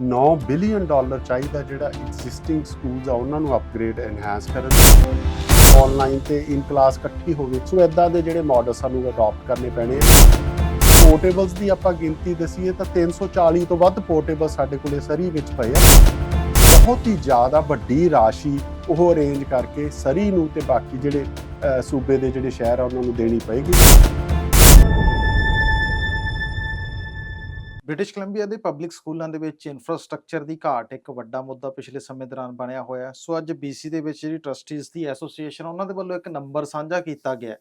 9 billion dollar ਚਾਹੀਦਾ ਜਿਹੜਾ existing schools ਆ, ਉਹਨਾਂ ਨੂੰ ਅਪਗ੍ਰੇਡ ਐਨਹਾਂਸ ਕਰਨ ਆਨਲਾਈਨ ਤੇ ਇਨ ਕਲਾਸ ਇਕੱਠੀ ਹੋਵੇ। ਸੋ ਇਦਾਂ ਦੇ ਜਿਹੜੇ ਮਾਡਲ ਸਾਨੂੰ ਅਡਾਪਟ ਕਰਨੇ ਪੈਣੇ ਆ। ਪੋਰਟੇਬਲਸ ਦੀ ਆਪਾਂ ਗਿਣਤੀ ਦਸੀਏ ਤਾਂ 340 ਤੋਂ ਵੱਧ ਪੋਰਟੇਬਲ ਸਾਡੇ ਕੋਲੇ ਸਰੀ ਵਿੱਚ ਪਏ ਆ। ਬਹੁਤ ਹੀ ਜ਼ਿਆਦਾ ਵੱਡੀ ਰਾਸ਼ੀ ਉਹ ਅਰੇਂਜ ਕਰਕੇ ਸਰੀ ਨੂੰ ਤੇ ਬਾਕੀ ਜਿਹੜੇ ਸੂਬੇ ਦੇ ਜਿਹੜੇ ਸ਼ਹਿਰ ਆ, ਉਹਨਾਂ ਨੂੰ ਦੇਣੀ ਪਏਗੀ। ਬ੍ਰਿਟਿਸ਼ ਕੋਲੰਬੀਆ ਦੇ ਪਬਲਿਕ ਸਕੂਲਾਂ ਦੇ ਵਿੱਚ ਇਨਫਰਾਸਟ੍ਰਕਚਰ ਦੀ ਘਾਟ ਇੱਕ ਵੱਡਾ ਮੁੱਦਾ ਪਿਛਲੇ ਸਮੇਂ ਦੌਰਾਨ ਬਣਿਆ ਹੋਇਆ ਸੋ ਅੱਜ BC ਦੇ ਵਿੱਚ ਜਿਹੜੀ ਟਰਸਟੀਜ਼ ਦੀ ਐਸੋਸੀਏਸ਼ਨ ਉਹਨਾਂ ਦੇ ਵੱਲੋਂ ਇੱਕ ਨੰਬਰ ਸਾਂਝਾ ਕੀਤਾ ਗਿਆ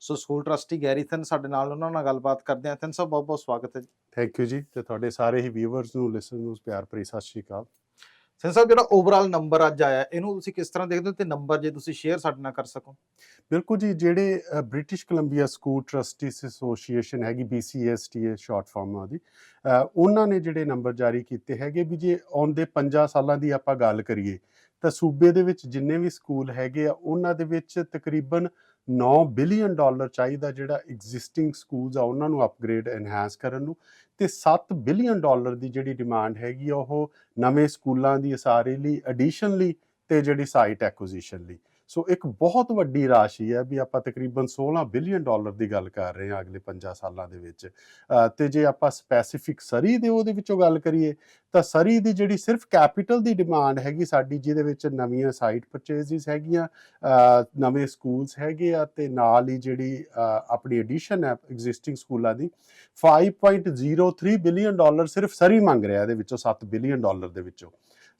ਸੋ ਸਕੂਲ ਟਰਸਟੀ ਗੈਰੀਥਨ ਸਾਡੇ ਨਾਲ ਉਹਨਾਂ ਨਾਲ ਗੱਲਬਾਤ ਕਰਦੇ ਹਾਂ। ਥਨ ਸਾਹਿਬ ਬਹੁਤ ਬਹੁਤ ਸਵਾਗਤ ਹੈ ਜੀ। ਥੈਂਕ ਯੂ ਜੀ ਤੇ ਤੁਹਾਡੇ ਸਾਰੇ ਹੀ ਵਿਊਅਰਸ ਨੂੰ ਲਿਸਨਰਸ ਨੂੰ ਪਿਆਰ ਭਰੀ ਸਤਿ ਸ਼੍ਰੀ ਅਕਾਲ। ਥਨ ਸਾਹਿਬ, ਜਿਹੜਾ ਓਵਰਆਲ ਨੰਬਰ ਅੱਜ ਆਇਆ, ਇਹਨੂੰ ਤੁਸੀਂ ਕਿਸ ਤਰ੍ਹਾਂ ਦੇਖਦੇ ਹੋ ਤੇ ਨੰਬਰ ਜੇ ਤੁਸੀਂ ਸ਼ੇਅਰ ਸਾਡੇ ਨਾਲ ਕਰ ਸਕੋ? ਬਿਲਕੁਲ ਜੀ, ਜਿਹੜੇ British Columbia school trustees association ਹੈਗੀ BCSTA ਸ਼ਾਰਟ ਫਾਰਮ ਉਹਦੀ ਉਹਨਾਂ ਨੇ ਜਿਹੜੇ ਨੰਬਰ ਜਾਰੀ ਕੀਤੇ ਹੈਗੇ ਵੀ ਜੇ ਆਉਂਦੇ 5 ਸਾਲਾਂ ਦੀ ਆਪਾਂ ਗੱਲ ਕਰੀਏ, ਤਾਂ ਸੂਬੇ ਦੇ ਵਿੱਚ ਜਿੰਨੇ ਵੀ ਸਕੂਲ ਹੈਗੇ ਆ, ਉਹਨਾਂ ਦੇ ਵਿੱਚ ਤਕਰੀਬਨ 9 ਬਿਲੀਅਨ ਡਾਲਰ ਚਾਹੀਦਾ ਜਿਹੜਾ ਐਗਜ਼ਿਸਟਿੰਗ ਸਕੂਲਸ ਆ, ਉਹਨਾਂ ਨੂੰ ਅਪਗ੍ਰੇਡ ਐਨਹਾਂਸ ਕਰਨ ਨੂੰ ਤੇ 7 ਬਿਲੀਅਨ ਡਾਲਰ ਦੀ ਜਿਹੜੀ ਡਿਮਾਂਡ ਹੈਗੀ ਆ, ਉਹ ਨਵੇਂ ਸਕੂਲਾਂ ਦੀ ਉਸਾਰੀ ਲਈ ਐਡੀਸ਼ਨਲੀ ਤੇ ਜਿਹੜੀ ਸਾਈਟ ਐਕੁਜੀਸ਼ਨ ਲਈ। ਸੋ ਇੱਕ ਬਹੁਤ ਵੱਡੀ ਰਾਸ਼ੀ ਹੈ ਵੀ ਆਪਾਂ ਤਕਰੀਬਨ 16 ਬਿਲੀਅਨ ਡਾਲਰ ਦੀ ਗੱਲ ਕਰ ਰਹੇ ਹਾਂ ਅਗਲੇ 5 ਸਾਲਾਂ ਦੇ ਵਿੱਚ। ਅਹ ਤੇ ਜੇ ਆਪਾਂ ਸਪੈਸੀਫਿਕ ਸਰੀ ਦੇ ਉਹਦੇ ਵਿੱਚੋਂ ਗੱਲ ਕਰੀਏ, ਤਾਂ ਸਰੀ ਦੀ ਜਿਹੜੀ ਸਿਰਫ ਕੈਪੀਟਲ ਦੀ ਡਿਮਾਂਡ ਹੈਗੀ ਸਾਡੀ, ਜਿਹਦੇ ਵਿੱਚ ਨਵੀਆਂ ਸਾਈਟ ਪਰਚੇਜ਼ਸ ਹੈਗੀਆਂ ਨਵੇਂ ਸਕੂਲਸ ਹੈਗੇ ਆ ਤੇ ਨਾਲ ਹੀ ਜਿਹੜੀ ਆਪਣੀ ਐਡੀਸ਼ਨ ਹੈ ਐਗਜ਼ਿਸਟਿੰਗ ਸਕੂਲਾਂ ਦੀ 5.03 ਬਿਲੀਅਨ ਡਾਲਰ ਸਿਰਫ ਸਰੀ ਮੰਗ ਰਿਹਾ ਇਹਦੇ ਵਿੱਚੋਂ 7 ਬਿਲੀਅਨ ਡਾਲਰ ਦੇ ਵਿੱਚੋਂ।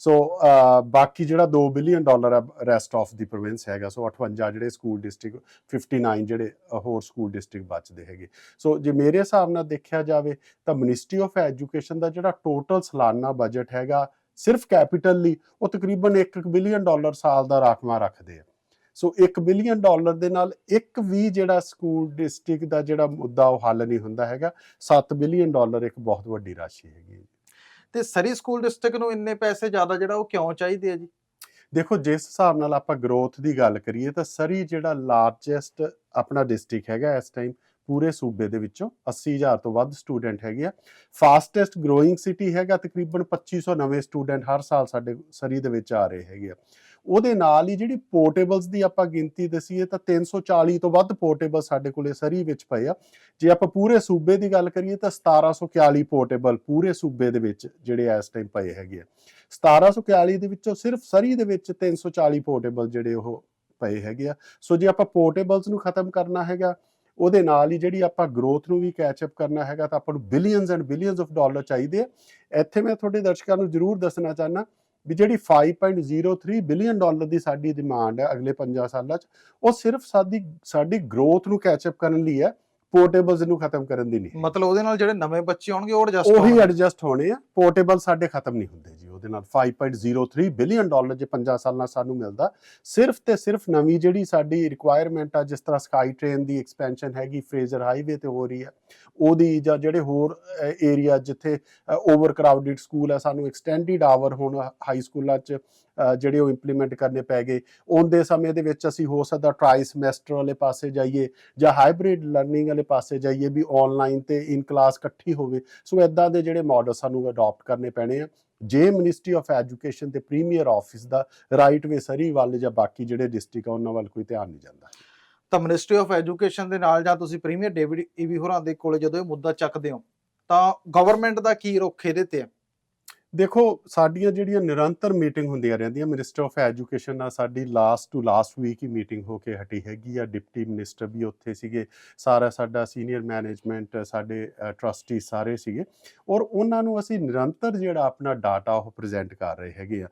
ਸੋ uh, ਬਾਕੀ ਜਿਹੜਾ 2 ਬਿਲੀਅਨ ਡਾਲਰ ਹੈ ਰੈਸਟ ਆਫ ਦੀ ਪ੍ਰੋਵਿੰਸ ਹੈਗਾ। ਸੋ 58 ਜਿਹੜੇ ਸਕੂਲ ਡਿਸਟ੍ਰਿਕਟ 59 ਜਿਹੜੇ ਹੋਰ ਸਕੂਲ ਡਿਸਟ੍ਰਿਕਟ ਬਚਦੇ ਹੈਗੇ। ਸੋ ਜੇ ਮੇਰੇ ਹਿਸਾਬ ਨਾਲ ਦੇਖਿਆ ਜਾਵੇ, ਤਾਂ ਮਿਨਿਸਟਰੀ ਆਫ ਐਜੂਕੇਸ਼ਨ ਦਾ ਜਿਹੜਾ ਟੋਟਲ ਸਾਲਾਨਾ ਬਜਟ ਹੈਗਾ, ਸਿਰਫ ਕੈਪੀਟਲ ਲਈ, ਉਹ ਤਕਰੀਬਨ 1 ਬਿਲੀਅਨ ਡਾਲਰ ਸਾਲ ਦਾ ਰਾਖਵਾ ਰੱਖਦੇ ਆ। ਸੋ 1 ਬਿਲੀਅਨ ਡਾਲਰ ਦੇ ਨਾਲ ਇੱਕ ਵੀ ਜਿਹੜਾ ਸਕੂਲ ਡਿਸਟ੍ਰਿਕਟ ਦਾ ਜਿਹੜਾ ਮੁੱਦਾ ਉਹ ਹੱਲ ਨਹੀਂ ਹੁੰਦਾ ਹੈਗਾ। 7 ਬਿਲੀਅਨ ਡਾਲਰ ਇੱਕ ਬਹੁਤ ਵੱਡੀ ਰਾਸ਼ੀ ਹੈਗੀ। ਹੈ ਤੇ ਸਰੀ ਸਕੂਲ ਡਿਸਟ੍ਰਿਕਟ ਨੂੰ ਇੰਨੇ ਪੈਸੇ ਜ਼ਿਆਦਾ ਜਿਹੜਾ ਉਹ ਕਿਉਂ ਚਾਹੀਦੇ ਆ ਜੀ? ਦੇਖੋ, ਜਿਸ ਹਿਸਾਬ ਨਾਲ ਆਪਾਂ ਗਰੋਥ ਦੀ ਗੱਲ ਕਰੀਏ ਤਾਂ ਸਰੀ ਜਿਹੜਾ ਲਾਰਜੈਸਟ ਆਪਣਾ ਡਿਸਟ੍ਰਿਕਟ ਹੈਗਾ ਇਸ ਟਾਈਮ ਪੂਰੇ ਸੂਬੇ ਦੇ ਵਿੱਚੋਂ 80000 ਤੋਂ ਵੱਧ ਸਟੂਡੈਂਟ ਹੈਗੇ ਆ। ਫਾਸਟੈਸਟ ਗਰੋਇੰਗ ਸਿਟੀ ਹੈਗਾ ਤਕਰੀਬਨ 2500 ਨਵੇਂ ਸਟੂਡੈਂਟ ਹਰ ਸਾਲ ਸਾਡੇ ਸਰੀ ਦੇ ਵਿੱਚ ਆ ਰਹੇ ਹੈਗੇ ਆ। ਉਹਦੇ ਨਾਲ ਹੀ ਜਿਹੜੀ ਪੋਰਟੇਬਲਸ ਦੀ ਆਪਾਂ ਗਿਣਤੀ ਦਸੀਏ ਤਾਂ 340 ਤੋਂ ਵੱਧ ਪੋਰਟੇਬਲ ਸਾਡੇ ਕੋਲੇ ਸਰੀ ਵਿੱਚ ਪਏ ਆ। ਜੇ ਆਪਾਂ ਪੂਰੇ ਸੂਬੇ ਦੀ ਗੱਲ ਕਰੀਏ ਤਾਂ 1741 ਪੋਰਟੇਬਲ ਪੂਰੇ ਸੂਬੇ ਦੇ ਵਿੱਚ ਜਿਹੜੇ ਇਸ ਟਾਈਮ ਪਏ ਹੈਗੇ ਆ। 1741 ਦੇ ਵਿੱਚੋਂ ਸਿਰਫ ਸਰੀ ਦੇ ਵਿੱਚ 340 ਪੋਰਟੇਬਲ ਜਿਹੜੇ ਉਹ ਪਏ ਹੈਗੇ ਆ। ਸੋ ਜੇ ਆਪਾਂ ਪੋਰਟੇਬਲਸ ਨੂੰ ਖਤਮ ਕਰਨਾ ਹੈਗਾ ਉਹਦੇ ਨਾਲ ਹੀ ਜਿਹੜੀ ਆਪਾਂ ਗਰੋਥ ਨੂੰ ਵੀ ਕੈਚ ਅਪ ਕਰਨਾ ਹੈਗਾ ਤਾਂ ਆਪਾਂ ਨੂੰ billions and billions of dollar ਚਾਹੀਦੇ ਆ। ਇੱਥੇ ਮੈਂ ਤੁਹਾਡੇ ਦਰਸ਼ਕਾਂ ਨੂੰ ਜ਼ਰੂਰ ਦੱਸਣਾ ਚਾਹਨਾ ਵੀ ਜਿਹੜੀ 5.03 ਬਿਲੀਅਨ ਡਾਲਰ ਦੀ ਸਾਡੀ ਡਿਮਾਂਡ ਹੈ ਅਗਲੇ 5 ਸਾਲਾਂ 'ਚ ਉਹ ਸਿਰਫ ਸਾਡੀ ਸਾਡੀ ਗਰੋਥ ਨੂੰ ਕੈਚ ਅਪ ਕਰਨ ਲਈ ਹੈ ਪੋਰਟੇਬਲਸ ਨੂੰ ਖਤਮ ਕਰਨ ਦੀ ਨਹੀਂ। ਮਤਲਬ ਉਹਦੇ ਨਾਲ ਜਿਹੜੇ ਨਵੇਂ ਬੱਚੇ ਆਉਣਗੇ ਉਹ ਐਡਜਸਟ ਉਹੀ ਐਡਜਸਟ ਹੋਣੇ ਆ ਪੋਰਟੇਬਲ ਸਾਡੇ ਖਤਮ ਨਹੀਂ ਹੁੰਦੇ ਉਹਦੇ ਨਾਲ 5.03 ਬਿਲੀਅਨ ਡਾਲਰ ਜੇ 5 ਸਾਲਾਂ ਸਾਨੂੰ ਮਿਲਦਾ, ਸਿਰਫ ਤੇ ਸਿਰਫ ਨਵੀਂ ਜਿਹੜੀ ਸਾਡੀ ਰਿਕੁਆਇਰਮੈਂਟ ਆ, ਜਿਸ ਤਰ੍ਹਾਂ ਸਕਾਈ ਟ੍ਰੇਨ ਦੀ ਐਕਸਪੈਂਸ਼ਨ ਹੈਗੀ ਫਰੇਜ਼ਰ ਹਾਈਵੇ ਤੇ ਹੋ ਰਹੀ ਹੈ, ਉਹਦੀ ਜਾਂ ਜਿਹੜੇ ਹੋਰ ਏਰੀਆ ਜਿੱਥੇ ਓਵਰ ਕਰਾਊਡਡ ਸਕੂਲ ਆ, ਸਾਨੂੰ ਐਕਸਟੈਂਡਡ ਆਵਰ ਹੁਣ ਹਾਈ ਸਕੂਲਾਂ 'ਚ ਜਿਹੜੇ ਉਹ ਇੰਪਲੀਮੈਂਟ ਕਰਨੇ ਪੈ ਗਏ, ਉਹਦੇ ਸਮੇਂ ਦੇ ਵਿੱਚ ਅਸੀਂ ਹੋ ਸਕਦਾ ਟਰਾਈ ਸਮੈਸਟਰ ਵਾਲੇ ਪਾਸੇ ਜਾਈਏ ਜਾਂ ਹਾਈਬ੍ਰਿਡ ਲਰਨਿੰਗ ਵਾਲੇ ਪਾਸੇ ਜਾਈਏ ਵੀ ਆਨਲਾਈਨ ਤੇ ਇਨ ਕਲਾਸ ਇਕੱਠੀ ਹੋਵੇ, ਸੋ ਇਦਾਂ ਦੇ ਜਿਹੜੇ ਮਾਡਲ ਸਾਨੂੰ ਅਡਾਪਟ ਕਰਨੇ ਪੈਣੇ ਆ ਜੇ ਮਿਨਿਸਟਰੀ ਆਫ ਐਜੂਕੇਸ਼ਨ ਤੇ ਪ੍ਰੀਮੀਅਰ ਆਫਿਸ ਦਾ ਰਾਈਟ ਵੇ ਸਰੀ ਵੱਲ ਜਾਂ ਬਾਕੀ ਜਿਹੜੇ ਡਿਸਟ੍ਰਿਕਟ ਆ, ਉਹਨਾਂ ਵੱਲ ਕੋਈ ਧਿਆਨ ਨਹੀਂ ਜਾਂਦਾ। ਤਾਂ ਮਿਨਿਸਟਰੀ ਆਫ ਐਜੂਕੇਸ਼ਨ ਦੇ ਨਾਲ ਜਾਂ ਤੁਸੀਂ ਪ੍ਰੀਮੀਅਰ ਡੇਵਿਡ ਈਵੀ ਹੋਰਾਂ ਦੇ ਕੋਲੇ ਜਦੋਂ ਇਹ ਮੁੱਦਾ ਚੱਕਦੇ ਹੋ, ਤਾਂ ਗਵਰਨਮੈਂਟ ਦਾ ਕੀ ਰੁਖ ਇਹਦੇ ਤੇ ਹੈ? ਦੇਖੋ, ਸਾਡੀਆਂ ਜਿਹੜੀਆਂ ਨਿਰੰਤਰ ਮੀਟਿੰਗ ਹੁੰਦੀਆਂ ਰਹਿੰਦੀਆਂ ਮਿਨਿਸਟਰ ਆਫ ਐਜੂਕੇਸ਼ਨ ਨਾਲ ਸਾਡੀ ਲਾਸਟ ਟੂ ਲਾਸਟ ਵੀਕ ਹੀ ਮੀਟਿੰਗ ਹੋ ਕੇ ਹਟੀ ਹੈਗੀ ਆ। ਡਿਪਟੀ ਮਿਨਿਸਟਰ ਵੀ ਉੱਥੇ ਸੀਗੇ, ਸਾਰਾ ਸਾਡਾ ਸੀਨੀਅਰ ਮੈਨੇਜਮੈਂਟ ਸਾਡੇ ਟਰਸਟੀ ਸਾਰੇ ਸੀਗੇ। ਔਰ ਉਹਨਾਂ ਨੂੰ ਅਸੀਂ ਨਿਰੰਤਰ ਜਿਹੜਾ ਆਪਣਾ ਡਾਟਾ ਉਹ ਪ੍ਰੈਜ਼ੈਂਟ ਕਰ ਰਹੇ ਹੈਗੇ ਆ।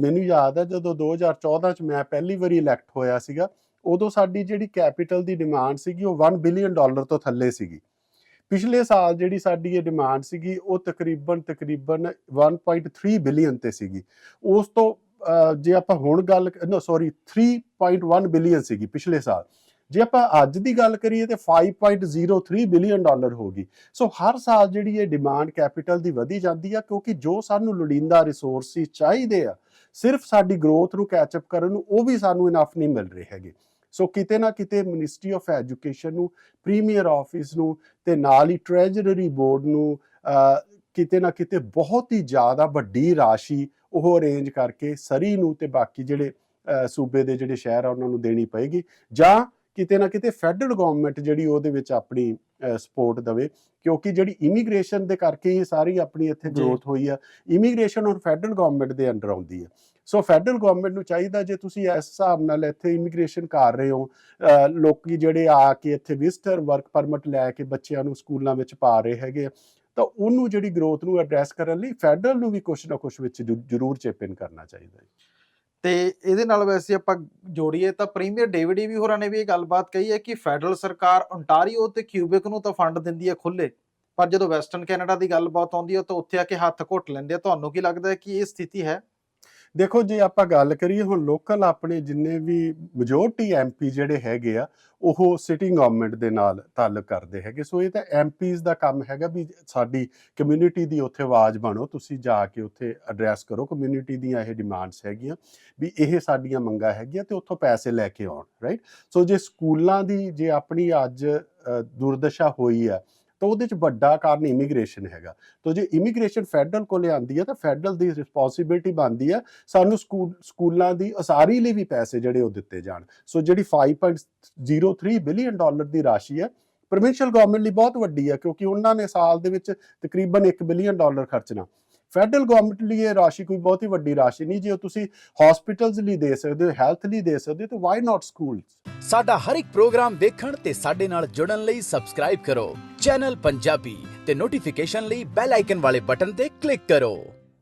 ਮੈਨੂੰ ਯਾਦ ਹੈ ਜਦੋਂ 2014 ਚ ਮੈਂ ਪਹਿਲੀ ਵਾਰੀ ਇਲੈਕਟ ਹੋਇਆ ਸੀਗਾ, ਉਦੋਂ ਸਾਡੀ ਜਿਹੜੀ ਕੈਪੀਟਲ ਦੀ ਡਿਮਾਂਡ ਸੀਗੀ ਉਹ 1 ਬਿਲੀਅਨ ਡਾਲਰ ਤੋਂ ਥੱਲੇ ਸੀਗੀ। ਪਿਛਲੇ ਸਾਲ ਜਿਹੜੀ ਸਾਡੀ ਇਹ ਡਿਮਾਂਡ ਸੀਗੀ, ਉਹ ਤਕਰੀਬਨ ਤਕਰੀਬਨ 1.3 ਬਿਲੀਅਨ ਤੇ ਸੀਗੀ। ਉਸ ਤੋਂ ਜੇ ਆਪਾਂ ਹੁਣ ਗੱਲ ਨੋ ਸੌਰੀ 3.1 ਬਿਲੀਅਨ ਸੀਗੀ ਪਿਛਲੇ ਸਾਲ। ਜੇ ਆਪਾਂ ਅੱਜ ਦੀ ਗੱਲ ਕਰੀਏ ਤੇ 5.03 ਬਿਲੀਅਨ ਡਾਲਰ ਹੋ ਗਈ। ਸੋ ਹਰ ਸਾਲ ਜਿਹੜੀ ਇਹ ਡਿਮਾਂਡ ਕੈਪੀਟਲ ਦੀ ਵਧੀ ਜਾਂਦੀ ਆ, ਕਿਉਂਕਿ ਜੋ ਸਾਨੂੰ ਲੋੜੀਂਦਾ ਰਿਸੋਰਸਿਸ ਚਾਹੀਦੇ ਆ, ਸਿਰਫ ਸਾਡੀ ਗਰੋਥ ਨੂੰ ਕੈਚ ਅਪ ਕਰਨ ਨੂੰ, ਉਹ ਵੀ ਸਾਨੂੰ ਇਨਫ ਨਹੀਂ ਮਿਲ ਰਹੇ ਹੈਗੇ। ਸੋ ਕਿਤੇ ਨਾ ਕਿਤੇ ਮਿਨਿਸਟਰੀ ਆਫ ਐਜੂਕੇਸ਼ਨ ਨੂੰ ਪ੍ਰੀਮੀਅਰ ਆਫਿਸ ਨੂੰ ਤੇ ਨਾਲ ਹੀ ਟ੍ਰੈਜਰਰੀ ਬੋਰਡ ਨੂੰ ਕਿਤੇ ਨਾ ਕਿਤੇ ਬਹੁਤ ਹੀ ਜ਼ਿਆਦਾ ਵੱਡੀ ਰਾਸ਼ੀ ਉਹ ਅਰੇਂਜ ਕਰਕੇ ਸਰੀ ਨੂੰ ਤੇ ਬਾਕੀ ਜਿਹੜੇ ਸੂਬੇ ਦੇ ਜਿਹੜੇ ਸ਼ਹਿਰ ਆ ਉਹਨਾਂ ਨੂੰ ਦੇਣੀ ਪਏਗੀ। ਜਾਂ ਕਿਤੇ ਨਾ ਕਿਤੇ ਫੈਡਰਲ ਗਵਰਨਮੈਂਟ ਜਿਹੜੀ ਉਹਦੇ ਵਿੱਚ ਆਪਣੀ ਸਪੋਰਟ ਦੇਵੇ ਕਿਉਂਕਿ ਜਿਹੜੀ ਇਮੀਗ੍ਰੇਸ਼ਨ ਦੇ ਕਰਕੇ ਹੀ ਸਾਰੀ ਆਪਣੀ ਇੱਥੇ। ਗਰੋਥ ਹੋਈ ਆ। ਇਮੀਗ੍ਰੇਸ਼ਨ ਹੁਣ ਫੈਡਰਲ ਗਵਰਨਮੈਂਟ ਦੇ ਅੰਡਰ ਆਉਂਦੀ ਹੈ ਸੋ ਫੈਡਰਲ ਗਵਰਨਮੈਂਟ ਨੂੰ ਚਾਹੀਦਾ ਜੇ ਤੁਸੀਂ ਇਸ ਹਿਸਾਬ ਨਾਲ ਇੱਥੇ ਇਮੀਗ੍ਰੇਸ਼ਨ ਕਰ ਰਹੇ ਹੋ ਲੋਕੀ ਜਿਹੜੇ ਆ ਕੇ ਇੱਥੇ ਵਿਜ਼ਟਰ ਵਰਕ ਪਰਮਿਟ ਲੈ ਕੇ ਬੱਚਿਆਂ ਨੂੰ ਸਕੂਲਾਂ ਵਿੱਚ ਪਾ ਰਹੇ ਹੈਗੇ ਤਾਂ ਉਹਨੂੰ ਜਿਹੜੀ ਗਰੋਥ ਨੂੰ ਐਡਰੈਸ ਕਰਨ ਲਈ ਫੈਡਰਲ ਨੂੰ ਵੀ ਕੁਝ ਨਾ ਕੁਝ ਵਿੱਚ ਜ਼ਰੂ- ਜ਼ਰੂਰ ਚਿਪ ਇਨ ਕਰਨਾ ਚਾਹੀਦਾ ਹੈ ਤੇ ਇਹਦੇ ਨਾਲ ਵੈਸੇ ਆਪਾਂ ਜੋੜੀਏ ਤਾਂ ਪ੍ਰੀਮੀਅਰ ਡੇਵਿਡ e ਵੀ ਹੋਰਾਂ ਨੇ ਵੀ ਇਹ ਗੱਲਬਾਤ ਕਹੀ ਹੈ ਕਿ ਫੈਡਰਲ ਸਰਕਾਰ ਓਨਟਾਰੀਓ ਤੇ ਕਿਊਬਿਕ ਨੂੰ ਤਾਂ ਫੰਡ ਦਿੰਦੀ ਹੈ ਖੁੱਲੇ ਪਰ ਜਦੋਂ ਵੈਸਟਰਨ ਕੈਨੇਡਾ ਦੀ ਗੱਲਬਾਤ ਆਉਂਦੀ ਹੈ ਤਾਂ ਉੱਥੇ ਆ ਕੇ ਹੱਥ ਘੁੱਟ ਲੈਂਦੇ ਆ। ਤੁਹਾਨੂੰ ਕੀ ਲੱਗਦਾ ਹੈ ਕਿ ਇਹ ਸਥਿਤੀ ਹੈ? ਦੇਖੋ ਜੇ ਆਪਾਂ ਗੱਲ ਕਰੀਏ ਹੁਣ ਲੋਕਲ ਆਪਣੇ ਜਿੰਨੇ ਵੀ ਮੈਜੋਰਟੀ ਐਮਪੀ ਜਿਹੜੇ ਹੈਗੇ ਆ, ਉਹ ਸਿਟਿੰਗ ਗਵਰਨਮੈਂਟ ਦੇ ਨਾਲ ਤਾਲੁਕ ਕਰਦੇ ਹੈਗੇ। ਸੋ ਇਹ ਤਾਂ ਐਮਪੀਜ਼ ਦਾ ਕੰਮ ਹੈਗਾ ਵੀ ਸਾਡੀ ਕਮਿਊਨਿਟੀ ਦੀ ਉੱਥੇ ਆਵਾਜ਼ ਬਣੋ, ਤੁਸੀਂ ਜਾ ਕੇ ਉੱਥੇ ਐਡਰੈਸ ਕਰੋ ਕਮਿਊਨਿਟੀ ਦੀਆਂ ਇਹ ਡਿਮਾਂਡਸ ਹੈਗੀਆਂ ਵੀ ਇਹ ਸਾਡੀਆਂ ਮੰਗਾਂ ਹੈਗੀਆਂ ਤੇ ਉੱਥੋਂ ਪੈਸੇ ਲੈ ਕੇ ਆਉਣ ਰਾਈਟ ਸੋ ਜੇ ਸਕੂਲਾਂ ਦੀ, ਜੇ ਆਪਣੀ ਅੱਜ ਦੁਰਦਸ਼ਾ ਹੋਈ ਆ ਤਾਂ ਉਹਦੇ ਚ ਵੱਡਾ ਕਾਰਨ ਇਮੀਗ੍ਰੇਸ਼ਨ ਹੈਗਾ। ਤਾਂ ਜੇ ਇਮੀਗ੍ਰੇਸ਼ਨ ਫੈਡਰਲ ਕੋਲੇ ਆਂਦੀ ਹੈ ਤਾਂ ਫੈਡਰਲ ਦੀ ਰਿਸਪੌਂਸਿਬਿਲਟੀ ਬਣਦੀ ਹੈ। ਸਾਨੂੰ ਸਕੂਲ, ਸਕੂਲਾਂ ਦੀ ਉਸਾਰੀ ਲਈ ਵੀ ਪੈਸੇ ਜਿਹੜੇ ਉਹ ਦਿੱਤੇ ਜਾਣ। ਸੋ ਜਿਹੜੀ 5.03 ਬਿਲੀਅਨ ਡਾਲਰ ਦੀ ਰਾਸ਼ੀ ਹੈ ਪ੍ਰੋਵਿੰਸ਼ੀਅਲ ਗਵਰਨਮੈਂਟ ਲਈ ਬਹੁਤ ਵੱਡੀ ਹੈ ਕਿਉਂਕਿ ਉਹਨਾਂ ਨੇ ਸਾਲ ਦੇ ਵਿੱਚ ਤਕਰੀਬਨ 1 ਬਿਲੀਅਨ ਡਾਲਰ ਖਰਚਣਾ। ਫੈਡਰਲ ਗਵਰਨਮੈਂਟ ਲਈ ਇਹ ਰਾਸ਼ੀ ਕੋਈ ਬਹੁਤੀ ਵੱਡੀ ਰਾਸ਼ੀ ਨਹੀਂ, ਜੇ ਤੁਸੀਂ ਹਸਪੀਟਲਸ ਲਈ ਦੇ ਸਕਦੇ ਹੋ ਹੈਲਥ ਲਈ ਦੇ ਸਕਦੇ ਹੋ, ਤਾਂ ਵਾਈ ਨਾਟ ਸਕੂਲਸ ਸਾਡਾ ਹਰ ਇੱਕ ਪ੍ਰੋਗਰਾਮ ਦੇਖਣ ਤੇ ਸਾਡੇ ਨਾਲ ਜੁੜਨ ਲਈ ਸਬਸਕ੍ਰਾਈਬ ਕਰੋ। ਚੈਨਲ ਪੰਜਾਬੀ ਤੇ ਨੋਟੀਫਿਕੇਸ਼ਨ ਲਈ ਬੈਲ ਆਈਕਨ ਵਾਲੇ ਬਟਨ ਤੇ ਕਲਿੱਕ ਕਰੋ।